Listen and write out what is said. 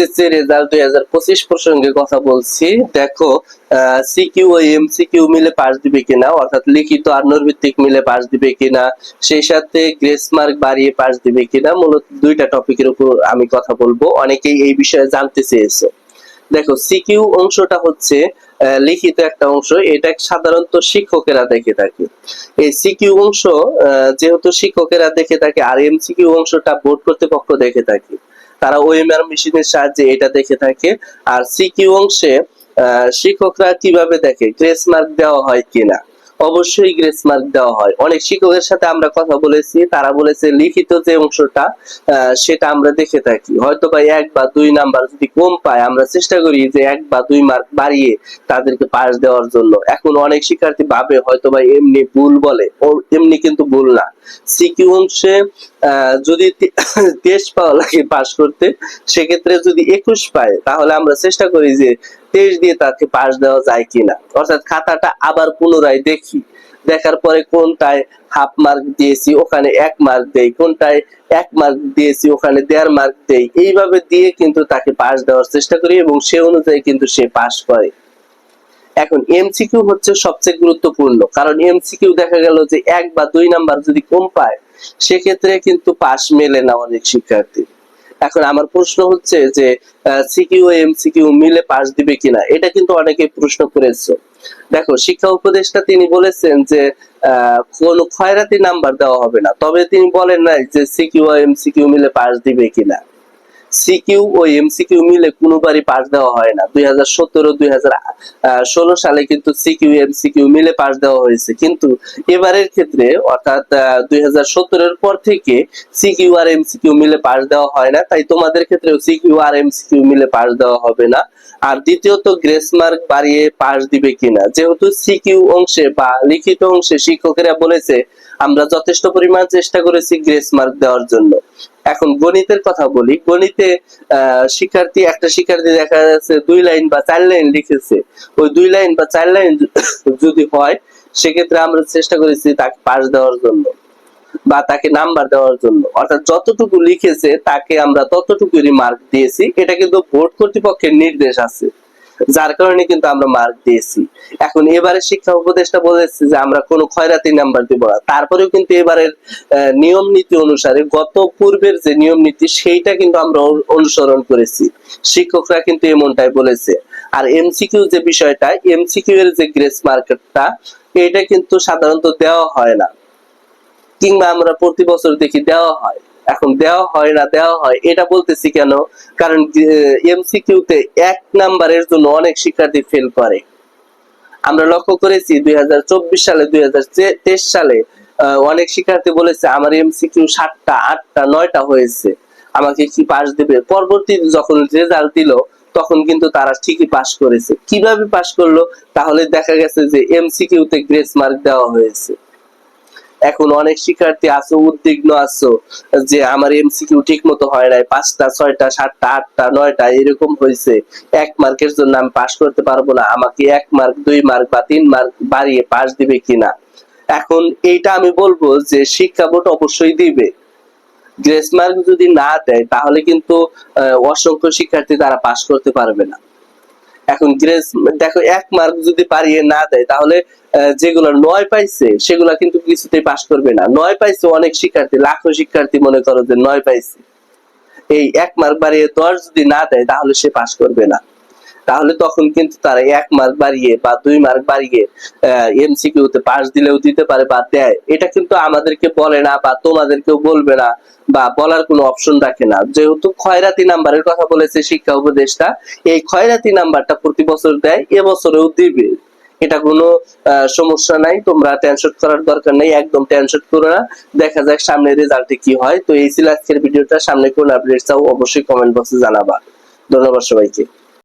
SSC result দুই হাজার পঁচিশ প্রসঙ্গে কথা বলছি। দেখো সিকিউ ও এমসিকিউ মিলে পাস দিবে কিনা, অর্থাৎ লিখিত আর নৈর্ভিত্তিক মিলে পাস দিবে কিনা, সেই সাথে গ্রেস মার্ক বাড়িয়ে পাস দিবে কিনা, মূলত দুইটা টপিকের উপর আমি কথা বলব। অনেকেই এই বিষয়ে জানতে চেয়েছে। দেখো সিকিউ অংশটা হচ্ছে লিখিত একটা অংশ, এটা সাধারণত শিক্ষকেরা দেখে থাকে। এই সিকিউ অংশ যেহেতু শিক্ষকেরা দেখে থাকে, আর এমসিকিউ অংশটা বোর্ড কর্তৃপক্ষ দেখে থাকে। তারা ওএমআর মেশিনের সাহায্যে এটা দেখে থাকে। আর সিকিউ অংশে শিক্ষকরা কীভাবে দেখে? গ্রেস মার্ক দেওয়া হয় কিনা? অবশ্যই গ্রেস মার্ক দেওয়া হয়। অনেক শিক্ষকের সাথে আমরা কথা বলেছি, তারা বলেছে লিখিত যে অংশটা সেটা আমরা দেখে থাকি। হয়তো বা এক বা দুই নাম্বার যদি কম পায়, আমরা চেষ্টা করি যে এক বা দুই মার্ক বাড়িয়ে তাদেরকে পাস দেওয়ার জন্য। এখন অনেক শিক্ষার্থী ভাবে হয়তো বা এমনি ভুল বলে, ও এমনি কিন্তু ভুল না। সিকিউ অংশে যদি তেইশ পাওয়া লাগে পাস করতে, সেক্ষেত্রে যদি একুশ পায়, তাহলে আমরা চেষ্টা করি যে তেইশ দিয়ে তাকে পাস দেওয়া যায় কিনা। অর্থাৎ খাতাটা আবার পুনরায় দেখি। দেখার পরে কোনটায় হাফ মার্ক দিয়েছি, ওখানে এক মার্ক দেই। কোনটায় এক মার্ক দিয়েছি, ওখানে দেড় মার্ক দেই। এইভাবে দিয়ে কিন্তু তাকে পাস দেওয়ার চেষ্টা করি এবং সে অনুযায়ী কিন্তু সে পাস করে। এখন এমসিকিউ হচ্ছে সবচেয়ে গুরুত্বপূর্ণ, কারণ এমসিকিউ দেখা গেল যে এক বা দুই নাম্বার যদি কম পায়, সেক্ষেত্রে কিন্তু পাস মেলে না অনেক শিক্ষার্থী। এখন আমার প্রশ্ন হচ্ছে যে সিকিউ এমসিকিউ মিলে পাস দিবে কিনা? এটা কিন্তু অনেকে প্রশ্ন করেছে। দেখো, শিক্ষা উপদেষ্টা তিনি বলেছেন যে কোনো খয়রাতি নাম্বার দেওয়া হবে না। তবে তিনি বলেন নাই যে, সিকিউ এমসিকিউ মিলে পাস দিবে কিনা। সিকিউ ও এমসিকিউ মিলে কোনোবারই পাস দেওয়া হয় না। দুই হাজার সতেরো, দুই হাজার ষোলো সালে কিন্তু সিকিউ, এমসিকিউ মিলে পাস দেওয়া হয়েছে। কিন্তু এবারের ক্ষেত্রে, অর্থাৎ দুই হাজার সতেরোর পর থেকে সিকিউ আর এমসিকিউ মিলে পাস দেওয়া হয় না। তাই তোমাদের ক্ষেত্রেও সিকিউ আর এমসিকিউ মিলে পাস দেওয়া হবে না। আর দ্বিতীয়ত, গ্রেস মার্ক বাড়িয়ে পাস দিবে কিনা? যেহেতু সিকিউ অংশে বা লিখিত অংশে শিক্ষকেরা বলেছে আমরা যথেষ্ট পরিমাণ চেষ্টা করেছি গ্রেস মার্ক দেওয়ার জন্য। এখন গণিতের কথা বলি, গণিতে শিক্ষার্থী, একটা শিক্ষার্থী দেখা যাচ্ছে দুই লাইন বা চার লাইন লিখেছে। ওই দুই লাইন বা চার লাইন যদি হয়, সেক্ষেত্রে আমরা চেষ্টা করেছি তাকে পাস দেওয়ার জন্য বা তাকে নাম্বার দেওয়ার জন্য। অর্থাৎ যতটুকু লিখেছে, তাকে আমরা ততটুকুই মার্ক দিয়েছি। এটা কিন্তু বোর্ড কর্তৃপক্ষের নির্দেশ আছে। যার কারণে কিন্তু আমরা মার্ক দিয়েছি। এখন এবারে শিক্ষা উপদেষ্টা বলেছে যে আমরা কোনো খয়রাতি নাম্বার দিব না। তারপরেও কিন্তু এবারের নিয়ম নীতি অনুসারে গত পূর্বের যে নিয়ম নীতি সেইটা কিন্তু আমরা অনুসরণ করেছি। শিক্ষকরা কিন্তু এমনটাই বলেছে। আর এমসিকিউ যে বিষয়টা এমসিকিউ এর যে গ্রেস মার্কেটটা এটা কিন্তু সাধারণত দেওয়া হয় না। কিংবা আমরা প্রতি বছর দেখি দেওয়া হয়। এখন দেওয়া হয় না, দেওয়া হয়। এটা বলতেছি কেন? কারণ এমসিকিউ তে এক নাম্বারের জন্য অনেক শিক্ষার্থী ফেল করে। আমরা লক্ষ্য করেছি, দুই হাজার চব্বিশ সালে, দুই সালে অনেক শিক্ষার্থী বলেছে, আমার এমসিকিউ সাতটা, আটটা, নয়টা হয়েছে। আমাকে কি পাস দেবে? পরবর্তী যখন রেজাল্ট দিল, তখন কিন্তু তারা ঠিকই পাস করেছে। কীভাবে পাস করল? তাহলে দেখা গেছে যে এমসিকিউ তে গ্রেস মার্ক দেওয়া হয়েছে। এখন অনেক শিক্ষার্থী আছো, উদ্বিগ্ন আছো যে আমার এমসিকিউ ঠিক মতো হয় নাই। পাঁচটা, ছয়টা, সাতটা, আটটা, নয়টা এরকম হয়েছে এক মার্কের জন্য আমি পাশ করতে পারব না। আমাকে এক মার্ক, দুই মার্ক বা তিন মার্ক বাড়িয়ে পাশ দিবে কিনা? এখন এইটা আমি বলব যে শিক্ষা বোর্ড অবশ্যই দিবে। গ্রেস মার্ক যদি না দেয়, তাহলে কিন্তু অসংখ্য শিক্ষার্থী তারা পাশ করতে পারবে না। এখন গ্রেস দেখো, এক মার্ক যদি বাড়িয়ে না দেয়, তাহলে যেগুলো নয় পাইছে, সেগুলা কিন্তু কিছুতেই পাশ করবে না। নয় পাইছে অনেক শিক্ষার্থী, লাখো শিক্ষার্থী মনে করো যে নয় পাইছে। এই এক মার্ক বাড়িয়ে দশ যদি না দেয়, তাহলে সে পাশ করবে না। তাহলে তখন কিন্তু তারা এক মার্ক বাড়িয়ে বা দুই মার্ক বাড়িয়ে এমসিকিউ তে পাস দিলেও দিতে পারে বা দেয়। এটা কিন্তু আমাদেরকে বলে না বা তোমাদেরকেও বলবে না বা বলার কোনো অপশন রাখে না। যেহেতু খয়রাতি নাম্বারের কথা বলেছে শিক্ষা উপদেষ্টা, এই খয়রাতি নাম্বারটা প্রতি বছর দেয়, এবছরেও দিবে। এটা কোনো সমস্যা নাই। তোমরা টেনশন করার দরকার নেই, একদম টেনশন করো না। দেখা যাক সামনে রেজাল্টে কি হয়। তো এই ছিল ভিডিওটা। সামনে কোন আপডেট চাও অবশ্যই কমেন্ট বক্সে জানাবা। ধন্যবাদ সবাইকে।